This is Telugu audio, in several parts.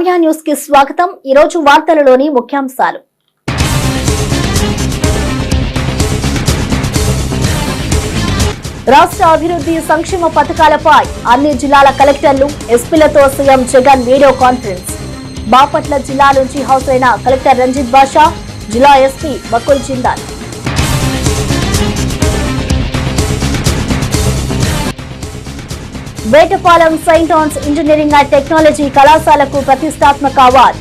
ఇండియా న్యూస్కి స్వాగతం. ఈ రోజు వార్తలలోని ముఖ్యాంశాలు. రాష్ట్ర అభివృద్ధి సంక్షేమ పథకాలపై అన్ని జిల్లాల కలెక్టర్లు ఎస్పీలతో CM Jagan video conference. Bapatla జిల్లా నుంచి హౌస్ అయిన కలెక్టర్ రంజిత్ బాషా జిల్లా SP Bakul Jindal. Vetapalem saint Ann's engineering and technology కళాశాలకు ప్రతిష్టాత్మక అవార్డు.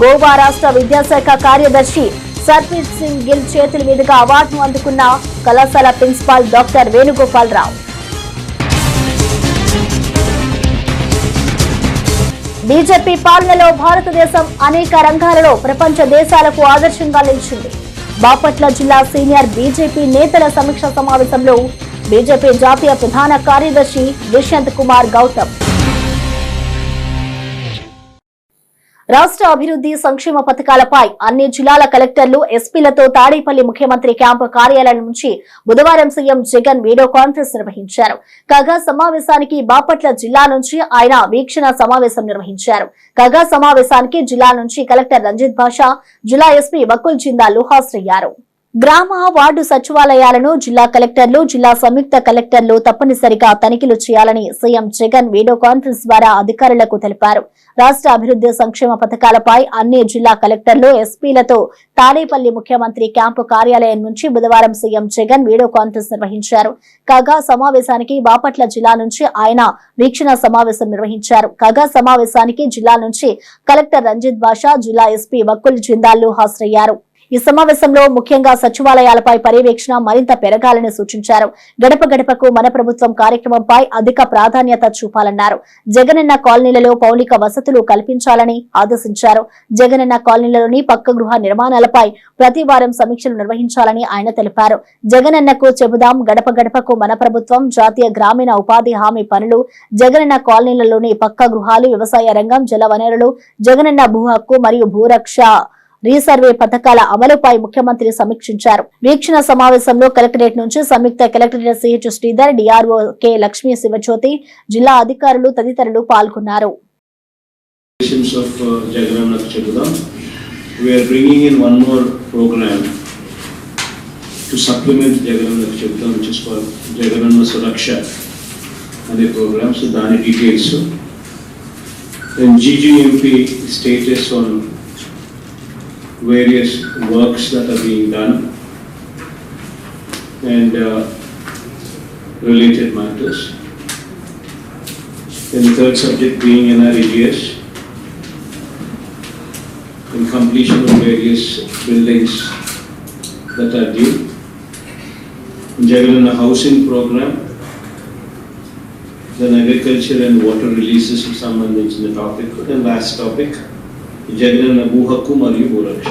గోవా రాష్ట్ర విద్యాశాఖ కార్యదర్శి సర్ప్రీత్ సింగ్ గిల్ చేతుల మీదుగా అవార్డును అందుకున్న కళాశాల principal doctor Venugopal Rao BJP పాలనలో భారతదేశం అనేక రంగాలలో ప్రపంచ దేశాలకు ఆదర్శంగా నిలిచింది. బాపట్ల జిల్లా సీనియర్ బీజేపీ నేతల సమీక్ష సమావేశంలో బీజేపీ జాతీయ ప్రధాన కార్యదర్శి దుష్యంత్ కుమార్ గౌతమ్. రాష్ట్ర అభివృద్ధి సంక్షేమ పథకాలపై అన్ని జిల్లాల కలెక్టర్లు ఎస్పీలతో తాడేపల్లి ముఖ్యమంత్రి క్యాంపు కార్యాలయం నుంచి బుధవారం సీఎం జగన్ వీడియో కాన్ఫరెన్స్ నిర్వహించారు. కాగా సమావేశానికి బాపట్ల జిల్లా నుంచి ఆయన వీక్షణ సమావేశం నిర్వహించారు. కాగా సమావేశానికి జిల్లా నుంచి కలెక్టర్ రంజిత్ భాషా జిల్లా ఎస్పీ బకుల్ జిందా హాజరయ్యారు గ్రామ వార్డు సచివాలయాలను జిల్లా కలెక్టర్లు జిల్లా సంయుక్త కలెక్టర్లు తప్పనిసరిగా తనిఖీలు చేయాలని సీఎం జగన్ వీడియో కాన్ఫరెన్స్ ద్వారా అధికారులకు తెలిపారు. రాష్ట్ర అభివృద్ధి సంక్షేమ పథకాలపై అన్ని జిల్లా కలెక్టర్లు ఎస్పీలతో తాడేపల్లి ముఖ్యమంత్రి క్యాంపు కార్యాలయం నుంచి బుధవారం సీఎం జగన్ వీడియో కాన్ఫరెన్స్ నిర్వహించారు. కాగా సమావేశానికి బాపట్ల జిల్లా నుంచి ఆయన వీక్షణ సమావేశం నిర్వహించారు. కాగా సమావేశానికి జిల్లా నుంచి కలెక్టర్ రంజిత్ బాషా జిల్లా ఎస్పీ వక్కుల్ జిందాల్లు హాజరయ్యారు. ఈ సమావేశంలో ముఖ్యంగా సచివాలయాలపై పర్యవేక్షణ మరింత పెరగాలని సూచించారు. గడప గడపకు మన ప్రభుత్వం కార్యక్రమంపై అధిక ప్రాధాన్యత చూపాలన్నారు. జగనన్న కాలనీలలో పౌలిక వసతులు కల్పించాలని ఆదేశించారు. జగనన్న కాలనీలలోని పక్క గృహ నిర్మాణాలపై ప్రతి వారం సమీక్షలు నిర్వహించాలని ఆయన తెలిపారు. జగనన్నకు చెబుదాం గడప గడపకు మన ప్రభుత్వం జాతీయ గ్రామీణ ఉపాధి హామీ పనులు జగనన్న కాలనీలలోని పక్క గృహాలు వ్యవసాయ రంగం జల వనరులు జగనన్న భూ హక్కు మరియు భూరక్ష రీసర్వే పథకాల అమలుపై ముఖ్యమంత్రి సమీక్షించారు వీక్షణ సమావేశంలో కలెక్టరేట్ నుంచి సంయుక్త collectorate CH Sridhar DRO K Lakshmi Sivajyothi జిల్లా అధికారులు తదితరులు పాల్గొన్నారు Patients of uh, Jagannath Chedudam, we are bringing in one more program to supplement Jagannath Chedudam, which is called Jagannath Suraksha. అనే program, so దాని details. Then GGMP status on various works that are being done and uh, related matters. Then the third subject being NREGS the completion of various buildings that are due. Jagalana housing program, then agriculture and water releases if someone mentioned the topic, then last topic Jagannath భూ హక్కు మరియు Bhuraksha.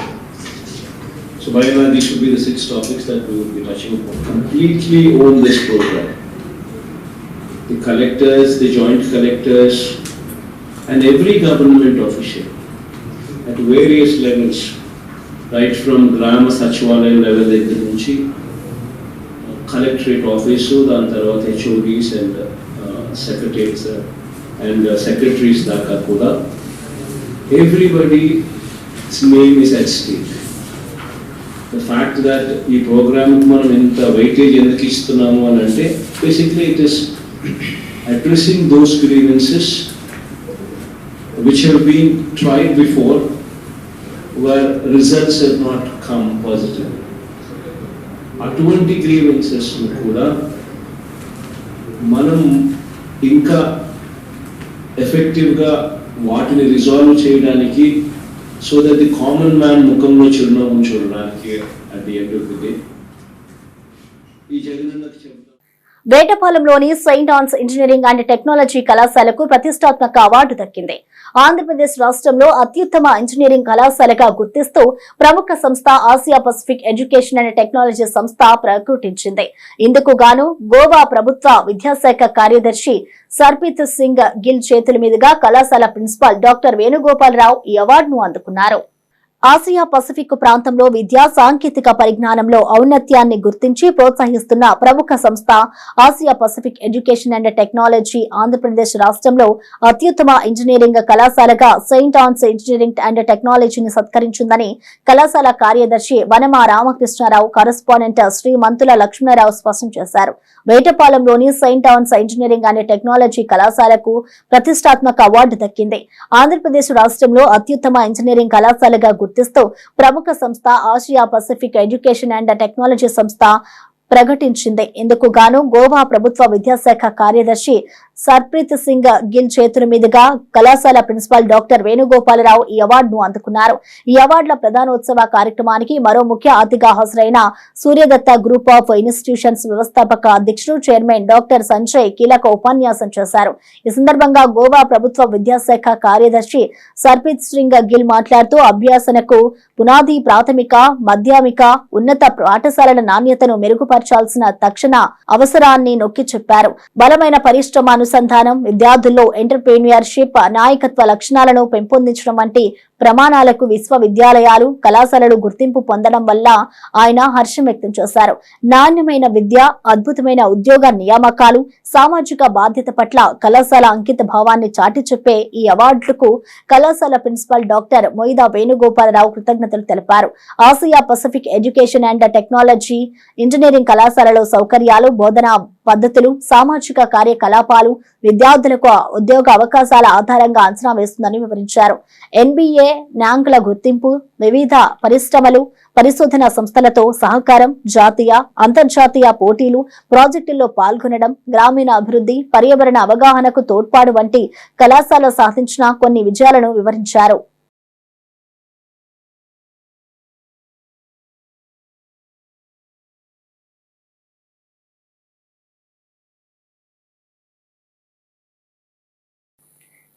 So by and large, these should be the six topics that we will be touching upon. Completely own this program. The collectors, the joint collectors, and every government official at various levels, right from Grama Sachivalaya level దగ్గర నుంచి కలెక్టరేట్ ఆఫీసు దాని తర్వాత HODs and secretaries and secretaries దాకా కూడా everybody name is at stake the fact that ఈ ప్రోగ్రామ్ మనం ఎంత వెయిటేజ్ ఎందుకు ఇస్తున్నాము అని అంటే basically it is addressing those grievances which have been tried before where results have not come positive. అటువంటి గ్రీవెన్సెస్ను కూడా మనం ఇంకా ఎఫెక్టివ్గా వాటిని రిజాల్వ్ చేయడానికి so that the common man ముఖంలో చిరునవ్వు చూడడానికి అది the end of the day ఈ జగనన్నకి చెప్తాం వేటపాలెంలోని Saint Ann's engineering and technology కళాశాలకు ప్రతిష్టాత్మక అవార్డు దక్కింది. ఆంధ్రప్రదేశ్ రాష్ట్రంలో అత్యుత్తమ ఇంజనీరింగ్ కళాశాలగా గుర్తిస్తూ ప్రముఖ సంస్థ Asia Pacific Education and Technology సంస్థ ప్రకటించింది. ఇందుకు గాను గోవా ప్రభుత్వ విద్యాశాఖ కార్యదర్శి సర్పిత్ సింగ్ గిల్ చేతుల మీదుగా కళాశాల ప్రిన్సిపాల్ డాక్టర్ వేణుగోపాలరావు ఈ అవార్డును అందుకున్నారు. ఆసియా పసిఫిక్ ప్రాంతంలో విద్యా సాంకేతిక పరిజ్ఞానంలో ఔన్నత్యాన్ని గుర్తించి ప్రోత్సహిస్తున్న ప్రముఖ సంస్థ Asia Pacific education and technology Andhra Pradesh రాష్ట్రంలో అత్యుత్తమ ఇంజనీరింగ్ కళాశాలగా సెయింట్ ఆన్స్ ఇంజనీరింగ్ అండ్ టెక్నాలజీని సత్కరించిందని కళాశాల కార్యదర్శి వనమా రామకృష్ణారావు కరస్పాండెంట్ శ్రీ మంతుల లక్ష్మణరావు స్పష్టం చేశారు. వేటపాలెంలోని Saint Ann's engineering and technology కళాశాలకు ప్రతిష్టాత్మక అవార్డు దక్కింది. ఆంధ్రప్రదేశ్ రాష్ట్రంలో అత్యుత్తమ ఇంజనీరింగ్ కళాశాలగా గుర్తిస్తూ ప్రముఖ సంస్థ Asia Pacific Education and Technology సంస్థ ప్రకటించింది. ఇందుకు గాను గోవా ప్రభుత్వ విద్యాశాఖ కార్యదర్శి సర్ప్రీత్ సింగ్ గిల్ చేతుల మీదుగా కళాశాల ప్రిన్సిపాల్ డాక్టర్ వేణుగోపాలరావు ఈ అవార్డును అందుకున్నారు. ఈ అవార్డుల ప్రధానోత్సవ కార్యక్రమానికి మరో ముఖ్య అతిథిగా హాజరైన సూర్యదత్త గ్రూప్ ఆఫ్ ఇన్స్టిట్యూషన్స్ వ్యవస్థాపక అధ్యక్షుడు చైర్మన్ డాక్టర్ సంజయ్ కీలక ఉపన్యాసం చేశారు. ఈ సందర్భంగా గోవా ప్రభుత్వ విద్యాశాఖ కార్యదర్శి సర్ప్రీత్ సింగ్ గిల్ మాట్లాడుతూ అభ్యాసనకు పునాది ప్రాథమిక మాధ్యమిక ఉన్నత పాఠశాలల నాణ్యతను మెరుగుపరచాల్సిన తక్షణ అవసరాన్ని నొక్కి చెప్పారు. బలమైన పరిశ్రమ అనుసంధానం విద్యార్థుల్లో ఎంటర్ప్రీనియర్షిప్ నాయకత్వ లక్షణాలను పెంపొందించడం వంటి ప్రమాణాలకు విశ్వవిద్యాలయాలు కళాశాలలు గుర్తింపు పొందడం వల్ల ఆయన హర్షం వ్యక్తం చేశారు. నాణ్యమైన విద్య అద్భుతమైన ఉద్యోగ నియామకాలు సామాజిక బాధ్యత పట్ల కళాశాల అంకిత భావాన్ని చాటి చెప్పే ఈ అవార్డులకు కళాశాల ప్రిన్సిపల్ డాక్టర్ మొయిదా వేణుగోపాలరావు కృతజ్ఞతలు తెలిపారు. Asia Pacific Education and Technology engineering కళాశాలలో సౌకర్యాలు బోధనా పద్ధతులు సామాజిక కార్యకలాపాలు విద్యార్థులకు ఉద్యోగ అవకాశాల ఆధారంగా అంచనా వేస్తుందని వివరించారు. ఎన్బిఏ న్యాంకుల గుర్తింపు వివిధ పరిశ్రమలు పరిశోధన సంస్థలతో సహకారం జాతీయ అంతర్జాతీయ పోటీలు ప్రాజెక్టుల్లో పాల్గొనడం గ్రామీణ అభివృద్ధి పర్యావరణ అవగాహనకు తోడ్పాటు వంటి కళాశాల సాధించిన కొన్ని విజయాలను వివరించారు.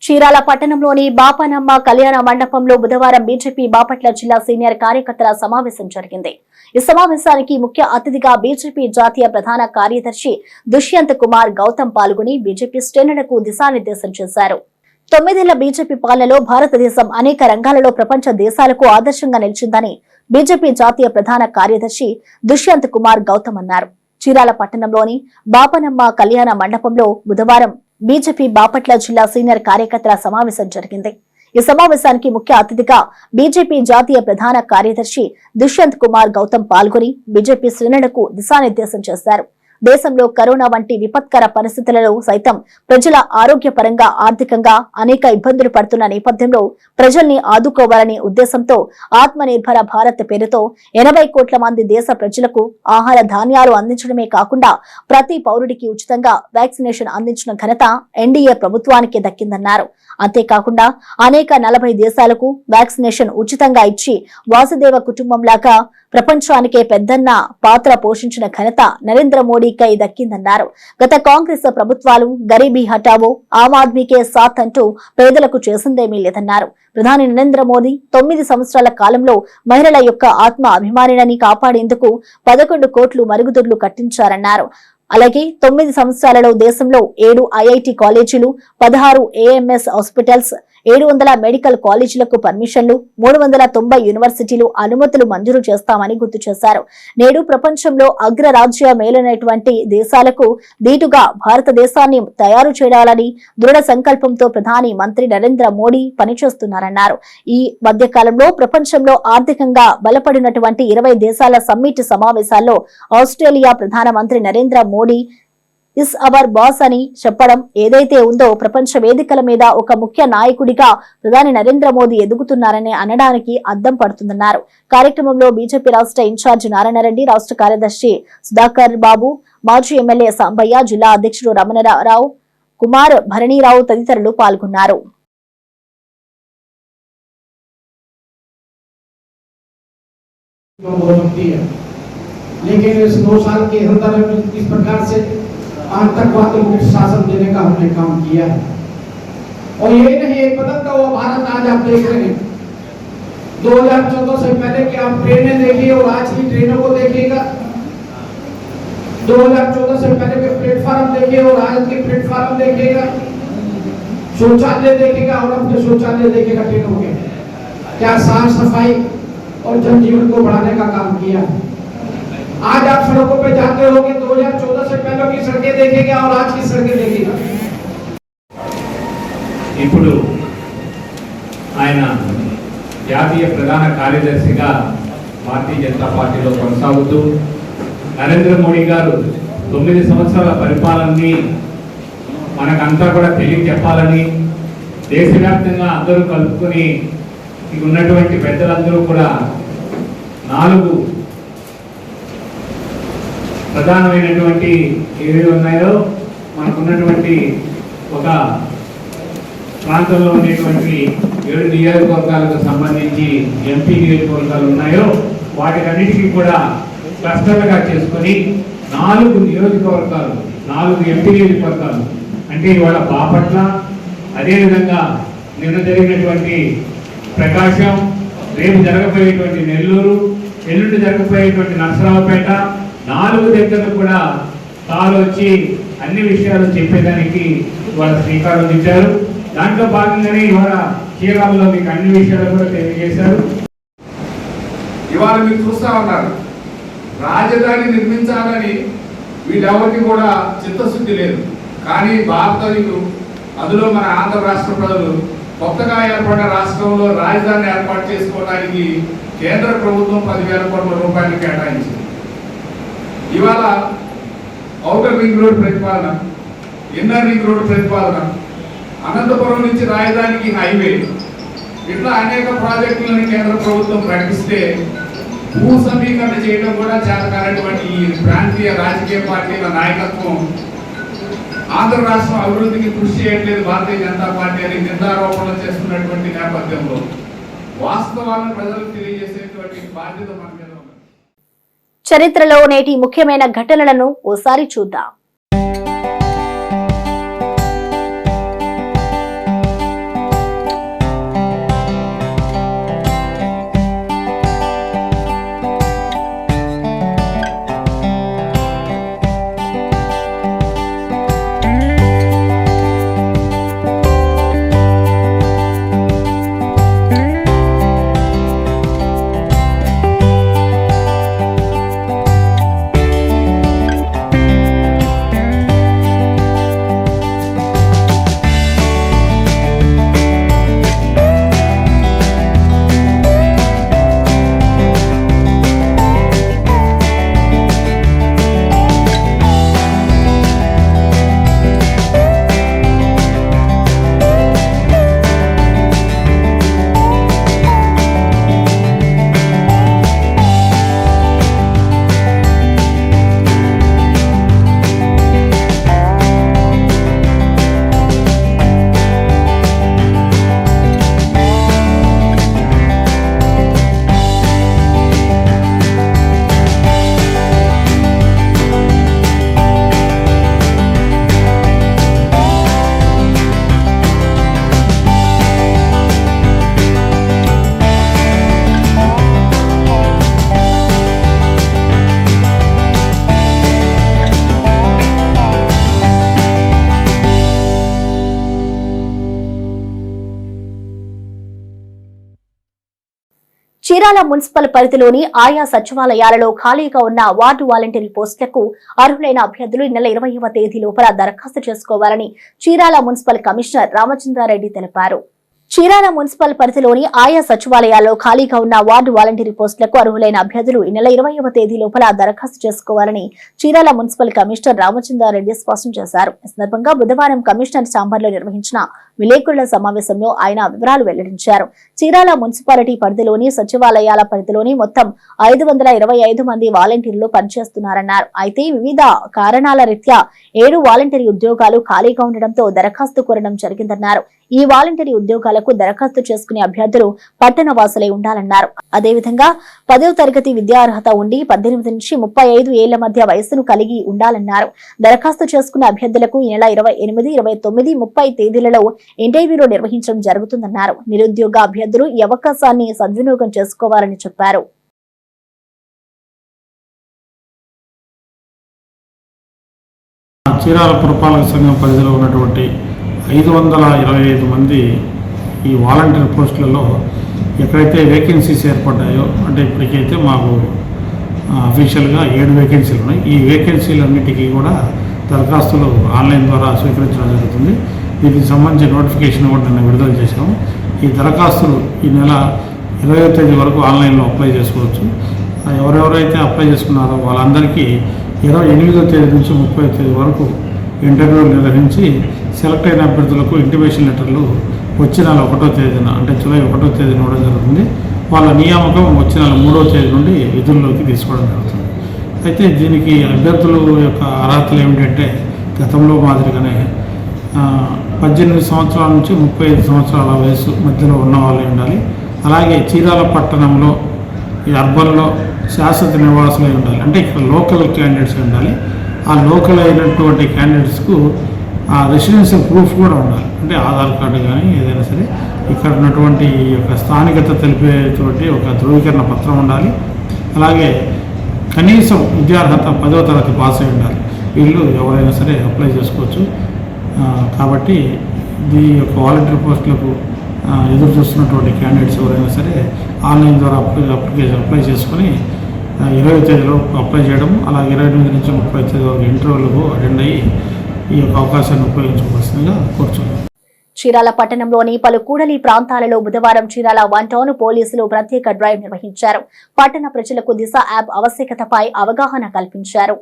చీరాల పట్టణంలోని బాపనమ్మ కళ్యాణ మండపంలో బుధవారం బీజేపీ బాపట్ల జిల్లా సీనియర్ కార్యకర్తల సమావేశం జరిగింది. ఈ సమావేశానికి ముఖ్య అతిథిగా బీజేపీ జాతీయ ప్రధాన కార్యదర్శి దుష్యంత్ కుమార్ గౌతమ్ పాల్గొని బీజేపీ శ్రేణులకు దిశానిర్దేశం చేశారు. తొమ్మిదేళ్ళ బీజేపీ పాలనలో భారతదేశం అనేక రంగాలలో ప్రపంచ దేశాలకు ఆదర్శంగా నిలిచిందని బీజేపీ జాతీయ ప్రధాన కార్యదర్శి దుష్యంత్ కుమార్ గౌతమ్ అన్నారు. చీరాల పట్టణంలోని బాపనమ్మ కళ్యాణ మండపంలో బుధవారం బీజేపీ బాపట్ల జిల్లా సీనియర్ కార్యకర్తల సమావేశం జరిగింది. ఈ సమావేశానికి ముఖ్య అతిథిగా బీజేపీ జాతీయ ప్రధాన కార్యదర్శి దుష్యంత్ కుమార్ గౌతమ్ పాల్గొని బీజేపీ శ్రేణులకు దిశానిర్దేశం చేశారు. దేశంలో కరోనా వంటి విపత్కర పరిస్థితులలో సైతం ప్రజల ఆరోగ్యపరంగా ఆర్థికంగా అనేక ఇబ్బందులు పడుతున్న నేపథ్యంలో ప్రజల్ని ఆదుకోవాలనే ఉద్దేశంతో ఆత్మ నిర్భర భారత్ పేరుతో ఎనభై కోట్ల మంది దేశ ప్రజలకు ఆహార ధాన్యాలు అందించడమే కాకుండా ప్రతి పౌరుడికి ఉచితంగా వ్యాక్సినేషన్ అందించిన ఘనత ఎన్డీఏ ప్రభుత్వానికి దక్కిందన్నారు. అంతేకాకుండా అనేక నలభై దేశాలకు వ్యాక్సినేషన్ ఉచితంగా ఇచ్చి వాసుదేవ కుటుంబంలాగా ప్రపంచానికే పెద్దన్న పాత్ర పోషించిన ఘనత నరేంద్ర మోడీకై దక్కిందన్నారు. గత కాంగ్రెస్ ప్రభుత్వాలు గరీబీ హటావో ఆమ్ ఆద్మీకే సాత్ అంటూ పేదలకు చేసిందేమీ లేదన్నారు. ప్రధాని నరేంద్ర మోదీ తొమ్మిది సంవత్సరాల కాలంలో మహిళల యొక్క ఆత్మ అభిమానిని కాపాడేందుకు పదకొండు కోట్లు మరుగుదొడ్లు కట్టించారన్నారు. అలాగే తొమ్మిది సంవత్సరాలలో దేశంలో ఏడు ఐఐటి కాలేజీలు పదహారు ఏఎంఎస్ హాస్పిటల్స్ ఏడు వందల మెడికల్ కాలేజీలకు పర్మిషన్లు మూడు వందల తొంభై యూనివర్సిటీలు అనుమతులు మంజూరు చేస్తామని గుర్తు చేశారు. నేడు ప్రపంచంలో అగ్రరాజ్య మేలైనటువంటి దేశాలకు దీటుగా భారతదేశాన్ని తయారు చేయాలని దృఢ సంకల్పంతో ప్రధాని మంత్రి నరేంద్ర మోడీ పనిచేస్తున్నారన్నారు. ఈ మధ్యకాలంలో ప్రపంచంలో ఆర్థికంగా బలపడినటువంటి ఇరవై దేశాల సమ్మిట్ సమావేశాల్లో ఆస్ట్రేలియా ప్రధానమంత్రి Narendra Modi is our boss అని చెప్పడం ఏదైతే ఉందో ప్రపంచ వేదికల మీద ఒక ముఖ్య నాయకుడిగా ప్రధాని నరేంద్ర మోదీ ఎదుగుతున్నారని అనడానికి అద్దం పడుతుందన్నారు కార్యక్రమంలో బీజేపీ రాష్ట్ర ఇన్ఛార్జి నారాయణరెడ్డి రాష్ట్ర కార్యదర్శి సుధాకర్ బాబు మాజీ ఎమ్మెల్యే సాంబయ్య జిల్లా అధ్యక్షుడు రమణరావు కుమార్ భరణీరావు తదితరులు పాల్గొన్నారు हो सकती है लेकिन इस दो साल के अंदर में इस प्रकार से आतंकवाद मुक्त शासन देने का हमने काम किया है। और ये नहीं, एक बदलता हुआ भारत आज आप देख रहे हैं। 2014 से पहले की आप ट्रेनें देखिए और आज की ट्रेनों को देखिएगा। 2014 से पहले के प्लेटफार्म देखिए और आज के प्लेटफार्म देखिएगा। शौचालय देखेगा और अपने शौचालय देखेगा ट्रेनों के। क्या साफ़ सफ़ाई और जनजीवन को बढ़ाने का काम किया। आज आप सड़कों पर जाते होंगे 2014 से पहले की सड़कें देखेंगे और आज की सड़कें देखेगा ఇప్పుడు ఆయన జాతీయ ప్రధాన కార్యదర్శిగా భారతీయ జనతా పార్టీలో కొనసాగుతూ నరేంద్ర మోడీ గారు తొమ్మిది సంవత్సరాల పరిపాలనని మనకంతా కూడా తెలియజెప్పాలని దేశవ్యాప్తంగా అందరూ కలుపుకొని ఇక ఉన్నటువంటి పెద్దలందరూ కూడా నాలుగు ప్రధానమైనటువంటి ఏవి ఉన్నాయో మనకున్నటువంటి ఒక ప్రాంతంలో ఉండేటువంటి ఏడు నియోజకవర్గాలకు సంబంధించి ఎంపీ నియోజకవర్గాలు ఉన్నాయో వాటికన్నిటికీ కూడా క్లస్టర్లుగా చేసుకొని నాలుగు నియోజకవర్గాలు నాలుగు ఎంపీ నియోజకవర్గాలు. అంటే ఇవాళ బాపట్ల అదేవిధంగా నిన్న జరిగినటువంటి ప్రకాశం రేపు జరగబోయేటువంటి నెల్లూరు ఎల్లుండి జరగబోయేటువంటి నరసరావుపేట నాలుగు దగ్గర కూడా తాను వచ్చి అన్ని విషయాలు చెప్పేదానికి వాళ్ళ శ్రీకారం ఇచ్చారు దాంట్లో భాగంగానే ఇవాళ చీరాలలో మీకు అన్ని విషయాలు కూడా తెలియజేశారు. ఇవాళ మీరు చూస్తా ఉన్నారు. రాజధాని నిర్మించాలని వీళ్ళెవరికి కూడా చిత్తశుద్ధి లేదు. కానీ భారతీయులు అందులో మన ఆంధ్ర రాష్ట్ర ప్రజలు కొత్తగా ఏర్పడిన రాష్ట్రంలో రాజధాని ఏర్పాటు చేసుకోవడానికి కేంద్ర ప్రభుత్వం పదివేల కోట్ల రూపాయలు కేటాయించింది. ఇవాళ ఔటర్ రింగ్ రోడ్ ప్రతిపాదన ఇన్నర్ రింగ్ రోడ్ ప్రతిపాదన అనంతపురం నుంచి రాజధానికి హైవే. ఇట్లా అనేక ప్రాజెక్టులను కేంద్ర ప్రభుత్వం ప్రకటిస్తే భూ సమీకరణ చేయడం కూడా చేతకాలటువంటి ఈ ప్రాంతీయ రాజకీయ పార్టీల నాయకత్వం ఆంధ్ర రాష్ట్రం అభివృద్ధికి కృషి చేయట్లేదు భారతీయ జనతా పార్టీ అని నిందారోపణలు చేస్తున్నటువంటి నేపథ్యంలో. వాస్తవాలను ప్రజలకు తెలియజేసేటువంటి బాధ్యత మన మీద చరిత్రలో నేటి ముఖ్యమైన ఘటనలను ఓసారి చూద్దాం. చీరాల మున్సిపల్ పరిధిలోని ఆయా సచివాలయాలలో ఖాళీగా ఉన్న వార్డు వాలంటీర్ పోస్టులకు అర్హులైన అభ్యర్థులు నెల ఇరవైవ తేదీ లోపల దరఖాస్తు చేసుకోవాలని చీరాల మున్సిపల్ కమిషనర్ రామచంద్రారెడ్డి తెలిపారు. చీరాల మున్సిపల్ పరిధిలోని ఆయా సచివాలయాల్లో ఖాళీగా ఉన్న వార్డు వాలంటీర్ పోస్టులకు అర్హులైన అభ్యర్థులు ఈ నెల ఇరవైవ తేదీ లోపల దరఖాస్తు చేసుకోవాలని చీరాల మున్సిపల్ కమిషనర్ రామచంద్రారెడ్డి స్పష్టం చేశారు. ఈ సందర్భంగా బుధవారం కమిషనర్ ఛాంబర్లో నిర్వహించిన విలేకరుల సమావేశంలో ఆయన వివరాలు వెల్లడించారు. చీరాల మున్సిపాలిటీ పరిధిలోని సచివాలయాల పరిధిలోని మొత్తం ఐదు వందల ఇరవై ఐదు మంది వాలంటీర్లు పనిచేస్తున్నారన్నారు. అయితే వివిధ కారణాల రీత్యా ఏడు వాలంటీర్ ఉద్యోగాలు ఖాళీగా ఉండడంతో దరఖాస్తు కోరడం జరిగిందన్నారు. ఈ వాలంటీర్ ఉద్యోగాలకు దరఖాస్తు చేసుకునే అభ్యర్థులు పట్టణ వాసులై ఉండాలన్నారు. అదేవిధంగా పదవ తరగతి విద్యార్హత ఉండి పద్దెనిమిది నుంచి ముప్పై ఐదు ఏళ్ళ మధ్య వయస్సును కలిగి ఉండాలన్నారు. దరఖాస్తు చేసుకున్న అభ్యర్థులకు ఈ నెల ఇరవై ఎనిమిది ఇరవై తొమ్మిది ముప్పై తేదీలలో ఇంటర్వ్యూలు నిర్వహించడం జరుగుతుందన్నారు. నిరుద్యోగ అభ్యర్థులు ఈ అవకాశాన్ని సద్వినియోగం చేసుకోవాలని చెప్పారు. చీరాల పురపాలక సంఘం పరిధిలో ఉన్నటువంటి ఐదు వందల ఇరవై ఐదు మంది ఈ వాలంటీర్ పోస్టులలో ఎక్కడైతే వేకెన్సీస్ ఏర్పడ్డాయో అంటే ఇప్పటికైతే మాకు అఫీషియల్గా ఏడు వేకెన్సీలు ఉన్నాయి. ఈ వేకెన్సీలన్నిటికీ కూడా దరఖాస్తులు ఆన్లైన్ ద్వారా స్వీకరించడం జరుగుతుంది. దీనికి సంబంధించి నోటిఫికేషన్ కూడా నిన్న విడుదల చేశాము. ఈ దరఖాస్తులు ఈ నెల ఇరవై తేదీ వరకు ఆన్లైన్లో అప్లై చేసుకోవచ్చు. ఎవరెవరైతే అప్లై చేసుకున్నారో వాళ్ళందరికీ ఇరవై ఎనిమిదో తేదీ నుంచి ముప్పై తేదీ వరకు ఇంటర్వ్యూలు నిర్వహించి సెలెక్ట్ అయిన అభ్యర్థులకు ఇంటిమేషన్ లెటర్లు వచ్చే నెల ఒకటో తేదీన అంటే జూలై ఒకటో తేదీన ఇవ్వడం జరుగుతుంది. వాళ్ళ నియామకం వచ్చే నెల మూడో తేదీ నుండి విధుల్లోకి తీసుకోవడం జరుగుతుంది. అయితే దీనికి అభ్యర్థుల యొక్క అర్హతలు ఏమిటంటే గతంలో మాదిరిగానే పద్దెనిమిది సంవత్సరాల నుంచి ముప్పై ఐదు సంవత్సరాల వయసు మధ్యలో ఉన్నవాళ్ళు ఉండాలి. అలాగే చీరాల పట్టణంలో ఈ అర్బన్లో శాశ్వత నివాసులై ఉండాలి. అంటే ఇక్కడ లోకల్ క్యాండిడేట్స్ ఉండాలి. ఆ లోకల్ అయినటువంటి క్యాండిడేట్స్కు ఆ రెసిడెన్షియల్ ప్రూఫ్ కూడా ఉండాలి. అంటే ఆధార్ కార్డు కానీ ఏదైనా సరే ఇక్కడ ఉన్నటువంటి ఈ యొక్క స్థానికత తెలిపేటువంటి ఒక ధృవీకరణ పత్రం ఉండాలి. అలాగే కనీసం విద్యార్హత పదవ తరగతి పాస్ అయి ఉండాలి. వీళ్ళు ఎవరైనా సరే అప్లై చేసుకోవచ్చు. కాబట్టి ఈ యొక్క వాలంటీర్ పోస్టులకు ఎదురు చూస్తున్నటువంటి క్యాండిడేట్స్ ఎవరైనా సరే ఆన్లైన్ ద్వారా అప్లై అప్లికేషన్ అప్లై చేసుకొని ఇరవై తేదీలో అప్లై చేయడం అలాగే ఇరవై ఎనిమిది నుంచి ముప్పై తేదీ వరకు ఇంటర్వ్యూలకు అటెండ్ అయ్యి ఈ యొక్క అవకాశాన్ని ఉపయోగించుకోవాల్సిందిగా కోరుచున్నాను. చీరాల పట్టణంలోని పలు కూడలి ప్రాంతాలలో బుధవారం చీరాల వన్ టౌన్ పోలీసులు ప్రత్యేక డ్రైవ్ నిర్వహించారు. పట్టణ ప్రజలకు దిశ యాప్ ఆవశ్యకతపై అవగాహన కల్పించారు.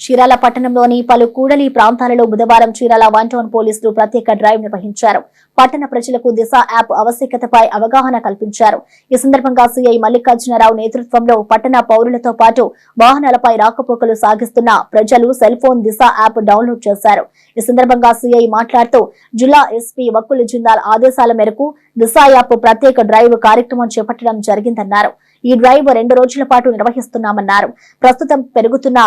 చీరాల పట్టణంలోని పలు కూడలి ప్రాంతాలలో బుధవారం చీరాల వన్ టౌన్ పోలీసులు ప్రత్యేక డ్రైవ్ నిర్వహించారు. పట్టణ ప్రజలకు దిశ యాప్ ఆవశ్యకతపై అవగాహన కల్పించారు. ఈ సందర్భంగా సీఐ మల్లికార్జునరావు నేతృత్వంలో పట్టణ పౌరులతో పాటు వాహనాలపై రాకపోకలు సాగిస్తున్న ప్రజలు cell phone Disha app download చేశారు. ఈ సందర్భంగా సీఐ మాట్లాడుతూ జిల్లా ఎస్పీ వక్కుల జిందాల్ ఆదేశాల మేరకు దిశ యాప్ ప్రత్యేక డ్రైవ్ కార్యక్రమం చేపట్టడం జరిగిందన్నారు. ఈ డ్రైవ్ రెండు రోజుల పాటు నిర్వహిస్తున్నామన్నారు. ప్రస్తుతం పెరుగుతున్న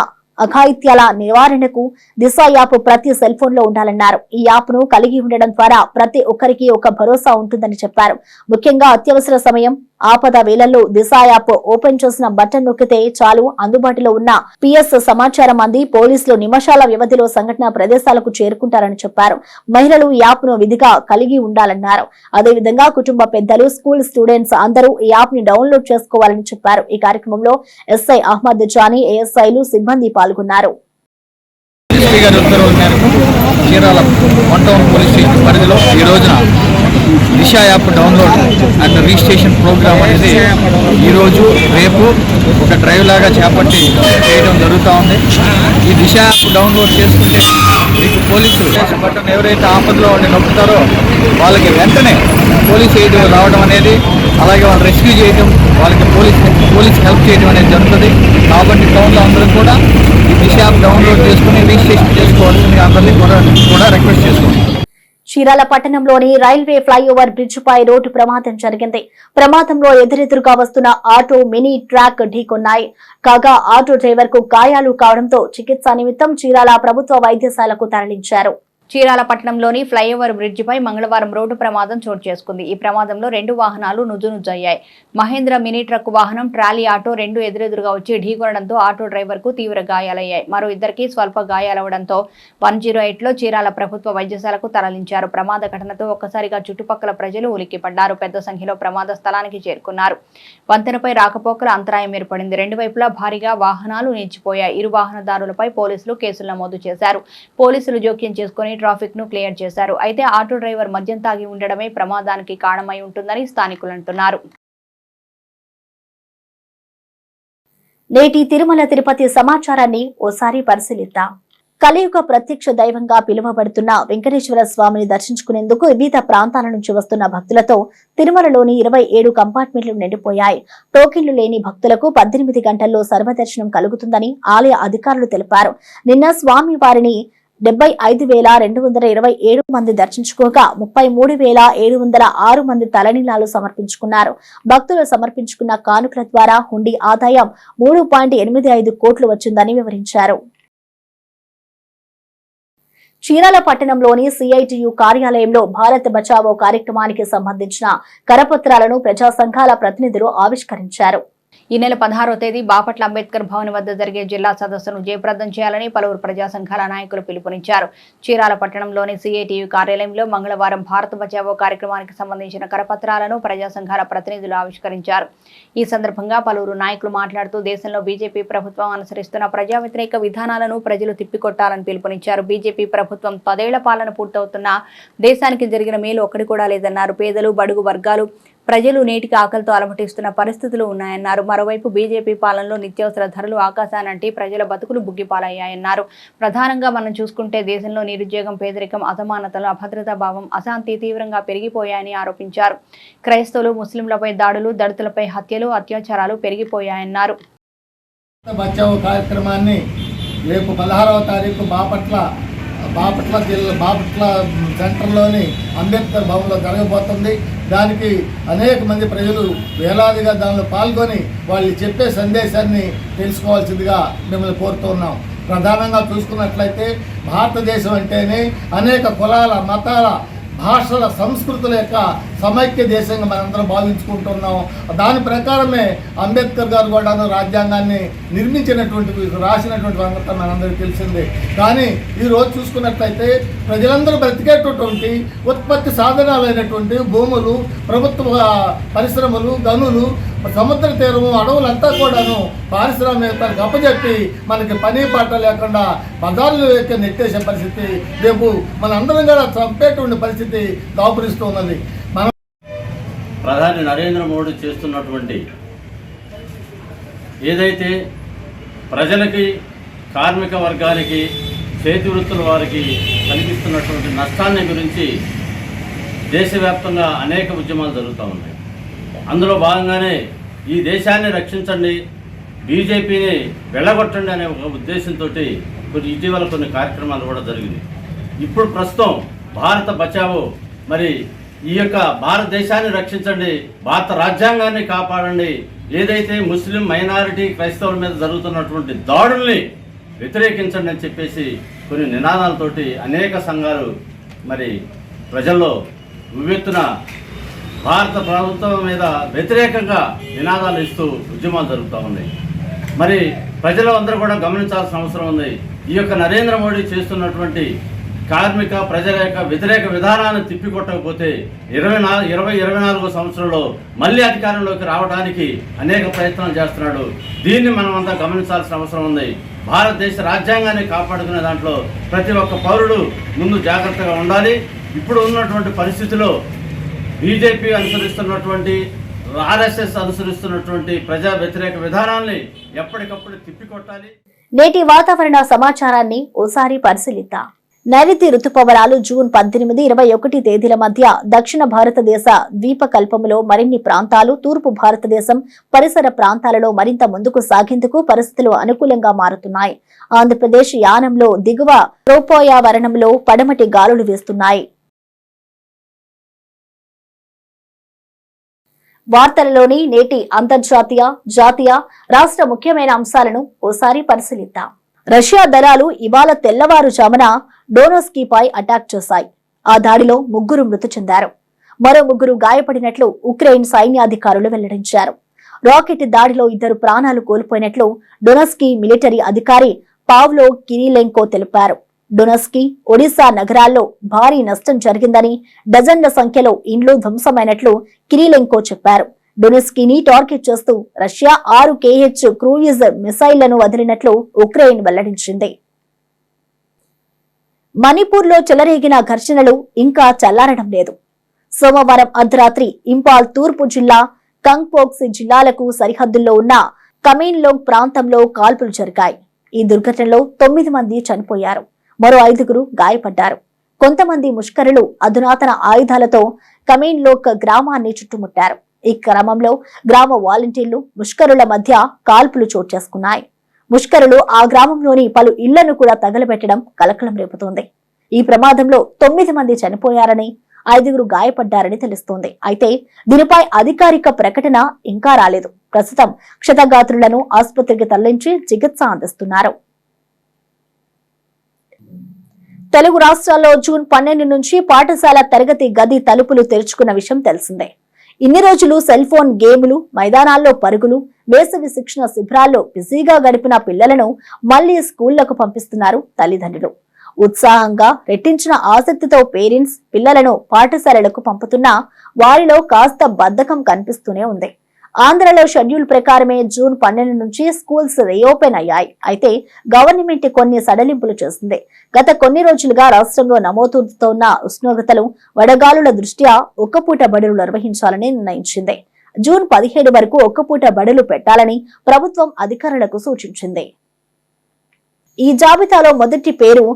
అఘాయిత్యాల నివారణకు దిశ యాప్ ప్రతి సెల్ ఫోన్లో ఉండాలన్నారు. ఈ యాప్ను కలిగి ఉండడం ద్వారా ప్రతి ఒక్కరికి ఒక భరోసా ఉంటుందని చెప్పారు. ముఖ్యంగా అత్యవసర సమయం ఆపద వేళల్లో దిశ యాప్ ఓపెన్ చేసిన బటన్ నొక్కితే చాలు అందుబాటులో ఉన్న పిఎస్ సమాచారం అంది. పోలీసులు నిమిషాల వ్యవధిలో సంఘటన ప్రదేశాలకు చేరుకుంటారని చెప్పారు. మహిళలు ఈ యాప్ను విధిగా కలిగి ఉండాలన్నారు. అదేవిధంగా కుటుంబ పెద్దలు స్కూల్ స్టూడెంట్స్ అందరూ ఈ యాప్ని డౌన్లోడ్ చేసుకోవాలని చెప్పారు. ఈ కార్యక్రమంలో ఎస్ఐ అహ్మద్ జానీ ఏఎస్ఐలు సిబ్బంది పాల్గొన్నారు. Chirala one town police station పరిధిలో ఈ రోజున Disha app download and registration programme అనేది ఈరోజు రేపు ఒక డ్రైవ్ లాగా చేపట్టి చేయడం జరుగుతూ ఉంది. ఈ దిశ యాప్ డౌన్లోడ్ చేసుకుంటే మీకు పోలీసులు బటన్ ఎవరైతే ఆపదలో ఉండి నొక్కుతారో వాళ్ళకి వెంటనే పోలీస్ ఎయిడ్ రావడం అనేది అలాగే వాళ్ళు రెస్క్యూ చేయడం వాళ్ళకి పోలీస్ పోలీస్ హెల్ప్ చేయడం అనేది జరుగుతుంది. కాబట్టి టౌన్లో అందరూ కూడా ఈ దిశ యాప్ డౌన్లోడ్ చేసుకుని రిజిస్ట్రేషన్ చేసుకోవాల్సింది అందరినీ కూడా కూడా రిక్వెస్ట్ చేసుకుంటున్నాం చీరాల పట్టణంలోని రైల్వే ఫ్లైఓవర్ బ్రిడ్జ్ పై రోడ్డు ప్రమాదం జరిగింది. ప్రమాదంలో ఎదురెదురుగా వస్తున్న ఆటో మినీ ట్రాక్ ఢీకొన్నాయి. కాగా ఆటో డ్రైవర్కు గాయాలు కావడంతో చికిత్స నిమిత్తం చీరాల ప్రభుత్వ వైద్యశాలకు తరలించారు. చీరాల పట్టణంలోని ఫ్లైఓవర్ బ్రిడ్జిపై మంగళవారం రోడ్డు ప్రమాదం చోటు చేసుకుంది. ఈ ప్రమాదంలో రెండు వాహనాలు నుజ్జునుజ్జయ్యాయి మహేంద్ర మినీ ట్రక్ వాహనం ట్రాలీ ఆటో రెండు ఎదురెదురుగా వచ్చి ఢీకొనడంతో ఆటో డ్రైవర్కు తీవ్ర గాయాలయ్యాయి. మరో ఇద్దరికి స్వల్ప గాయాలవడంతో వన్ జీరో లో చీరాల ప్రభుత్వ వైద్యశాలకు తరలించారు. ప్రమాద ఘటనతో ఒక్కసారిగా చుట్టుపక్కల ప్రజలు ఉలిక్కిపడ్డారు. పెద్ద సంఖ్యలో ప్రమాద స్థలానికి చేరుకున్నారు. వంతెనపై రాకపోకల అంతరాయం ఏర్పడింది. రెండు వైపులా భారీగా వాహనాలు నిలిచిపోయాయి. ఇరు వాహనదారులపై పోలీసులు కేసులు నమోదు చేశారు. పోలీసులు జోక్యం చేసుకుని ట్రాఫిక్ను క్లియర్ చేశారు. అయితే ఆటో డ్రైవర్ మద్యం తాగి ఉండడమే ప్రమాదానికి కారణమై ఉంటుందని స్థానికులు అంటున్నారు. నేటి తిరుమల తిరుపతి సమాచారాన్ని ఓసారి పరిశీలిద్దాం. కలియుగ ప్రత్యక్ష దైవంగా పిలువబడుతున్న వెంకటేశ్వర స్వామిని దర్శించుకునేందుకు వివిధ ప్రాంతాల నుంచి వస్తున్న భక్తులతో తిరుమలలోని ఇరవై ఏడు కంపార్ట్మెంట్లు నిండిపోయాయి. టోకెన్లు లేని భక్తులకు పద్దెనిమిది గంటల్లో సర్వదర్శనం కలుగుతుందని ఆలయ అధికారులు తెలిపారు. నిన్న స్వామి వారిని డెబ్బై ఐదు వేల రెండు వందల ఇరవై ఏడు మంది దర్శించుకోగా ముప్పై మూడు వేల ఏడు వందల ఆరు మంది తలనీలాలు సమర్పించుకున్నారు. భక్తులు సమర్పించుకున్న కానుకల ద్వారా హుండీ ఆదాయం మూడు పాయింట్ ఎనిమిది ఐదు కోట్లు వచ్చిందని వివరించారు. చీరాల పట్టణంలోని సిఐటియు కార్యాలయంలో భారత్ బచావో కార్యక్రమానికి సంబంధించిన కరపత్రాలను ప్రజా సంఘాల ప్రతినిధులు ఆవిష్కరించారు. ఈ నెల పదహారో తేదీ బాపట్ల అంబేద్కర్ భవన్ వద్ద జరిగే జిల్లా సదస్సును జయప్రదం చేయాలని పలువురు ప్రజా సంఘాల నాయకులు పిలుపునిచ్చారు. చీరాల పట్టణంలోని సిఐటియు కార్యాలయంలో మంగళవారం భారత బచావో కార్యక్రమానికి సంబంధించిన కరపత్రాలను ప్రజా సంఘాల ప్రతినిధులు ఆవిష్కరించారు. ఈ సందర్భంగా పలువురు నాయకులు మాట్లాడుతూ దేశంలో బీజేపీ ప్రభుత్వం అనుసరిస్తున్న ప్రజా వ్యతిరేక విధానాలను ప్రజలు తిప్పికొట్టాలని పిలుపునిచ్చారు. బీజేపీ ప్రభుత్వం పదేళ్ళ పాలన పూర్తవుతున్న దేశానికి జరిగిన మేలు ఒక్కడి కూడా లేదన్నారు. పేదలు బడుగు వర్గాలు ప్రజలు నేటికి ఆకలితో అలమటిస్తున్న పరిస్థితులు ఉన్నాయన్నారు. మరోవైపు బీజేపీ పాలనలో నిత్యావసర ధరలు ఆకాశానంటే ప్రజల బతుకులు బుగ్గిపాలయ్యాయన్నారు. ప్రధానంగా మనం చూసుకుంటే దేశంలో నిరుద్యోగం పేదరికం అసమానతలు అభద్రతా భావం అశాంతి తీవ్రంగా పెరిగిపోయాయని ఆరోపించారు. క్రైస్తవులు ముస్లింలపై దాడులు దళితులపై హత్యలు అత్యాచారాలు పెరిగిపోయాయన్నారు. కార్యక్రమాన్ని రేపు పదహారవ తారీఖు బాపట్ల బాపట్ల జిల్లా బాపట్ల సెంటర్లోని అంబేద్కర్ భవన్లో జరగబోతుంది. దానికి అనేక మంది ప్రజలు వేలాదిగా దానిలో పాల్గొని వాళ్ళు చెప్పే సందేశాన్ని తెలుసుకోవాల్సిందిగా మిమ్మల్ని కోరుతున్నాం ప్రధానంగా చూసుకున్నట్లయితే భారతదేశం అంటేనే అనేక కులాల మతాల భాషల సంస్కృతుల యొక్క సమైక్య దేశంగా మనందరం భావించుకుంటున్నాం. దాని ప్రకారమే అంబేద్కర్ గారు కూడా రాజ్యాంగాన్ని నిర్మించినటువంటి రాసినటువంటి సంగతి మనందరికీ తెలిసిందే. కానీ ఈ రోజు చూసుకున్నట్లయితే ప్రజలందరూ బ్రతికేటటువంటి ఉత్పత్తి సాధనాలైనటువంటి భూములు ప్రభుత్వ పరిశ్రమలు గనులు సముద్ర తీరము అడవులంతా కూడాను పారిశ్రామికతలకు అప్పచెప్పి మనకి పని పాట లేకుండా బజార్లు ఎక్క నెట్టేసే పరిస్థితి రేపు మనందరం కూడా చంపేటువంటి పరిస్థితి దాపురిస్తూ ఉన్నది. ప్రధాని నరేంద్ర మోడీ చేస్తున్నటువంటి ఏదైతే ప్రజలకి కార్మిక వర్గానికి చేతి వృత్తుల వారికి కలిగిస్తున్నటువంటి నష్టాన్ని గురించి దేశవ్యాప్తంగా అనేక ఉద్యమాలు జరుగుతూ ఉన్నాయి. అందులో భాగంగానే ఈ దేశాన్ని రక్షించండి బీజేపీని వెళ్ళగొట్టండి అనే ఒక ఉద్దేశంతో కొన్ని ఇటీవల కొన్ని కార్యక్రమాలు కూడా జరిగింది ఇప్పుడు ప్రస్తుతం భారత బచావో మరి ఈ యొక్క భారతదేశాన్ని రక్షించండి భారత రాజ్యాంగాన్ని కాపాడండి. ఏదైతే ముస్లిం మైనారిటీ క్రైస్తవుల మీద జరుగుతున్నటువంటి దాడుల్ని వ్యతిరేకించండి అని చెప్పేసి కొన్ని నినాదాలతోటి అనేక సంఘాలు మరి ప్రజల్లో ఉవ్వెత్తున భారత ప్రభుత్వం మీద వ్యతిరేకంగా నినాదాలు ఇస్తూ ఉద్యమాలు జరుగుతూ ఉన్నాయి. మరి ప్రజలందరూ కూడా గమనించాల్సిన అవసరం ఉంది. ఈ యొక్క నరేంద్ర మోడీ చేస్తున్నటువంటి కార్మిక ప్రజల యొక్క వ్యతిరేక విధానాన్ని తిప్పికొట్టకపోతే ఇరవై నాలుగు ఇరవై ఇరవై నాలుగో సంవత్సరంలో మళ్ళీ అధికారంలోకి రావడానికి అనేక ప్రయత్నాలు చేస్తున్నాడు. దీన్ని మనం అంతా గమనించాల్సిన అవసరం ఉంది. భారతదేశ రాజ్యాంగాన్ని కాపాడుకునే దాంట్లో ప్రతి ఒక్క పౌరుడు ముందు జాగ్రత్తగా ఉండాలి. ఇప్పుడు ఉన్నటువంటి పరిస్థితిలో బీజేపీ అనుసరిస్తున్నటువంటి ఆర్ఎస్ఎస్ అనుసరిస్తున్నటువంటి ప్రజా వ్యతిరేక విధానాల్ని ఎప్పటికప్పుడు తిప్పికొట్టాలి. నేటి వాతావరణ సమాచారాన్ని ఓసారి పరిశీలిద్దాం. నైరుతి రుతుపవనాలు జూన్ పద్దెనిమిది ఇరవై ఒకటి తేదీల మధ్య దక్షిణ భారతదేశ ద్వీపకల్పంలో మరిన్ని ప్రాంతాలు తూర్పు భారతదేశం పరిసర ప్రాంతాలలో మరింత ముందుకు సాగేందుకు పరిస్థితులు అనుకూలంగా మారుతున్నాయి. ఆంధ్రప్రదేశ్ యానంలో దిగువ ట్రోపోయావరణంలో పడమటి గాలులు వీస్తున్నాయి. వార్తలలోని నేటి అంతర్జాతీయ జాతీయ రాష్ట్ర ముఖ్యమైన అంశాలను ఓసారి పరిశీలిద్దాం. రష్యా దళాలు ఇవాళ తెల్లవారుజామున డోనోస్కీపై అటాక్ చేశాయి. ఆ దాడిలో ముగ్గురు మృతి చెందారు. మరో ముగ్గురు గాయపడినట్లు ఉక్రెయిన్ సైన్యాధికారులు వెల్లడించారు. రాకెట్ దాడిలో ఇద్దరు ప్రాణాలు కోల్పోయినట్లు డొనస్కీ మిలిటరీ అధికారి పావ్లో కిరిలెంకో తెలిపారు. డొనస్కీ ఒడిశా నగరాల్లో భారీ నష్టం జరిగిందని డజన్ల సంఖ్యలో ఇండ్లు ధ్వంసమైనట్లు కిరిలెంకో చెప్పారు. డొనెస్కీని టార్గెట్ చేస్తూ రష్యా ఆరు కేహెచ్ క్రూయిజ్ మిసైళ్ళను వదిలినట్లు ఉక్రెయిన్ వెల్లడించింది. మణిపూర్లో చెలరేగిన ఘర్షణలు ఇంకా చల్లారడం లేదు. సోమవారం అర్ధరాత్రి ఇంపాల్ తూర్పు జిల్లా కంగ్పోక్స్ జిల్లాలకు సరిహద్దుల్లో ఉన్న కమీన్లోంగ్ ప్రాంతంలో కాల్పులు జరిగాయి. ఈ దుర్ఘటనలో తొమ్మిది మంది చనిపోయారు. మరో ఐదుగురు గాయపడ్డారు. కొంతమంది ముష్కరులు అధునాతన ఆయుధాలతో కమీన్లోక్ గ్రామాన్ని చుట్టుముట్టారు. ఈ క్రమంలో గ్రామ వాలంటీర్లు ముష్కరుల మధ్య కాల్పులు చోటు చేసుకున్నాయి. ముష్కరులు ఆ గ్రామంలోని పలు ఇళ్ళను కూడా తగలబెట్టడం కలకలం రేపుతోంది. ఈ ప్రమాదంలో తొమ్మిది మంది చనిపోయారని ఐదుగురు గాయపడ్డారని తెలుస్తోంది. అయితే దీనిపై అధికారిక ప్రకటన ఇంకా రాలేదు. ప్రస్తుతం క్షతగాత్రులను ఆసుపత్రికి తరలించి చికిత్స అందిస్తున్నారు. తెలుగు రాష్ట్రాల్లో జూన్ పన్నెండు నుంచి పాఠశాల తరగతి గది తలుపులు తెరుచుకున్న విషయం తెలిసిందే. ఇన్ని రోజులు సెల్ ఫోన్ గేములు మైదానాల్లో పరుగులు వేసవి శిక్షణ శిబిరాల్లో బిజీగా గడిపిన పిల్లలను మళ్ళీ స్కూళ్ళకు పంపిస్తున్నారు తల్లిదండ్రులు. ఉత్సాహంగా రెట్టించిన ఆసక్తితో పేరెంట్స్ పిల్లలను పాఠశాలలకు పంపుతున్నా వారిలో కాస్త బద్ధకం కనిపిస్తూనే ఉంది. ఆంధ్రలో షెడ్యూల్ ప్రకారమే జూన్ పన్నెండు నుంచి స్కూల్స్ రీఓపెన్ అయ్యాయి. అయితే గవర్నమెంట్ కొన్ని సడలింపులు చేసింది. గత కొన్ని రోజులుగా రాష్ట్రంలో నమోదవుతున్న ఉష్ణోగ్రతలు వడగాలుల దృష్ట్యా ఒక్కపూట బడులు నిర్వహించాలని నిర్ణయించింది. జూన్ పదిహేడు వరకు ఒక్కపూట బడులు పెట్టాలని ప్రభుత్వం అధికారులకు సూచించింది. ఈ జాబితాలో మొదటి పేరు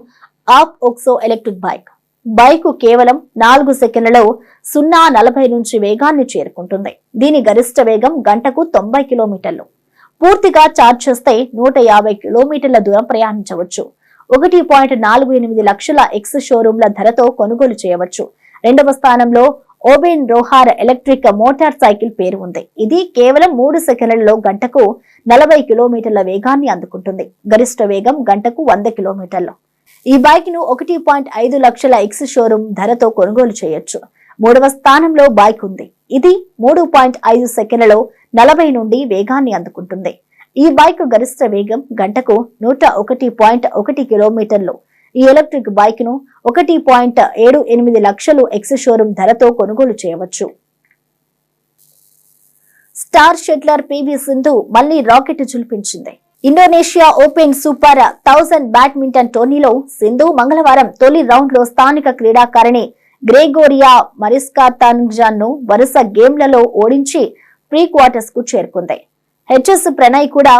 Hop Oxo electric bike. Bike కేవలం నాలుగు సెకండ్లలో సున్నా నలభై నుంచి వేగాన్ని చేరుకుంటుంది. దీని గరిష్ట వేగం గంటకు తొంభై కిలోమీటర్లు. పూర్తిగా ఛార్జ్ చేస్తే నూట యాభై కిలోమీటర్ల దూరం ప్రయాణించవచ్చు. ఒకటి పాయింట్ నాలుగు ఎనిమిది లక్షల ఎక్స్ షోరూంల ధరతో కొనుగోలు చేయవచ్చు. రెండవ స్థానంలో ఓబెన్ రోహార్ ఎలక్ట్రిక్ మోటార్ సైకిల్ పేరు ఉంది. ఇది కేవలం మూడు సెకండ్లలో గంటకు నలభై కిలోమీటర్ల వేగాన్ని అందుకుంటుంది. గరిష్ట వేగం గంటకు వంద కిలోమీటర్లు. ఈ బైక్ను ఒకటి పాయింట్ ఐదు లక్షల ఎక్స్ షోరూమ్ ధరతో కొనుగోలు చేయొచ్చు. మూడవ స్థానంలో బైక్ ఉంది. ఇది మూడు పాయింట్ ఐదు సెకండ్లలో నలభై నుండి వేగాన్ని అందుకుంటుంది. ఈ బైక్ గరిష్ట వేగం గంటకు నూట ఒకటి పాయింట్ ఒకటి కిలోమీటర్లు. ఈ ఎలక్ట్రిక్ బైక్ను ఒకటి పాయింట్ ఏడు ఎనిమిది లక్షలు ఎక్స్ షోరూమ్ ధరతో కొనుగోలు చేయవచ్చు. స్టార్ షెట్లర్ పివి సింధు మళ్ళీ racket జుల్పించింది Indonesia open super thousand badminton టోర్నీలో సింధు మంగళవారం తొలి రౌండ్లో స్థానిక క్రీడాకారిణి గ్రేగోరియా మరిస్కా తాన్జాన్ను వరుస గేమ్లలో ఓడించి ప్రీ క్వార్టర్స్కు చేరుకుంది. హెచ్ఎస్ ప్రణయ్ కూడా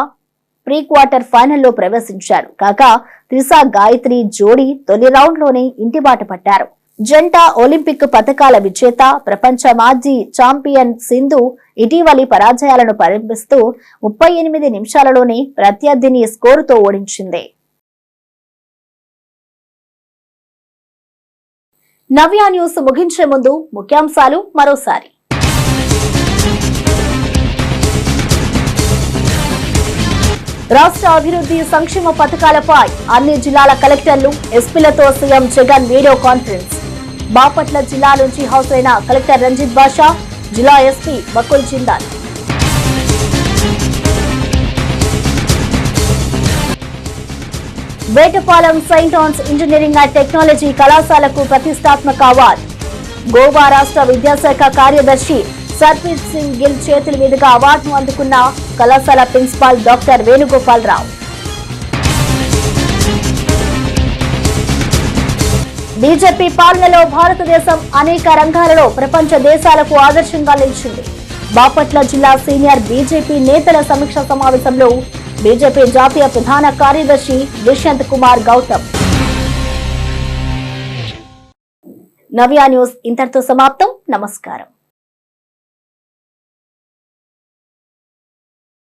ప్రీ క్వార్టర్ ఫైనల్లో ప్రవేశించారు. కాగా త్రిసా గాయత్రి జోడీ తొలి రౌండ్లోనే ఇంటిబాట పట్టారు. జంట ఒలింపిక్ పథకాల విజేత ప్రపంచ మాజీ ఛాంపియన్ సింధు ఇటీవలి పరాజయాలను పరిపిస్తూ ముప్పై ఎనిమిది నిమిషాలలోనే ప్రత్యర్థిని స్కోరుతో ఓడించింది. నవ్య న్యూస్ ముగించే ముందు ముఖ్యాంశాలు మరోసారి. రాష్ట్ర అభివృద్ధి సంక్షేమ పథకాలపై అన్ని జిల్లాల కలెక్టర్లు ఎస్పీలతో CM Jagan video conference. Bapatla జిల్లా నుంచి హాజరైన కలెక్టర్ రంజిత్ బాషా జిల్లా SP Bakul Jindal. Vetapalem Saint Ann's engineering and technology కళాశాలకు ప్రతిష్టాత్మక అవార్డు. గోవా రాష్ట్ర విద్యాశాఖ కార్యదర్శి సర్పీత్ సింగ్ గిల్ చేతుల మీదుగా అవార్డును అందుకున్న కళాశాల principal doctor Venugopal Rao. BJP పాలనలో భారతదేశం అనేక రంగాలలో ప్రపంచ దేశాలకు ఆదర్శంగా నిలిచింది. బాపట్ల జిల్లా సీనియర్ బీజేపీ నేతల సమీక్ష సమావేశంలో బీజేపీ జాతీయ ప్రధాన కార్యదర్శి దుష్యంత్ కుమార్ గౌతమ్. నవ్యా న్యూస్ ఇంతటితో సమాప్తం. నమస్కారం.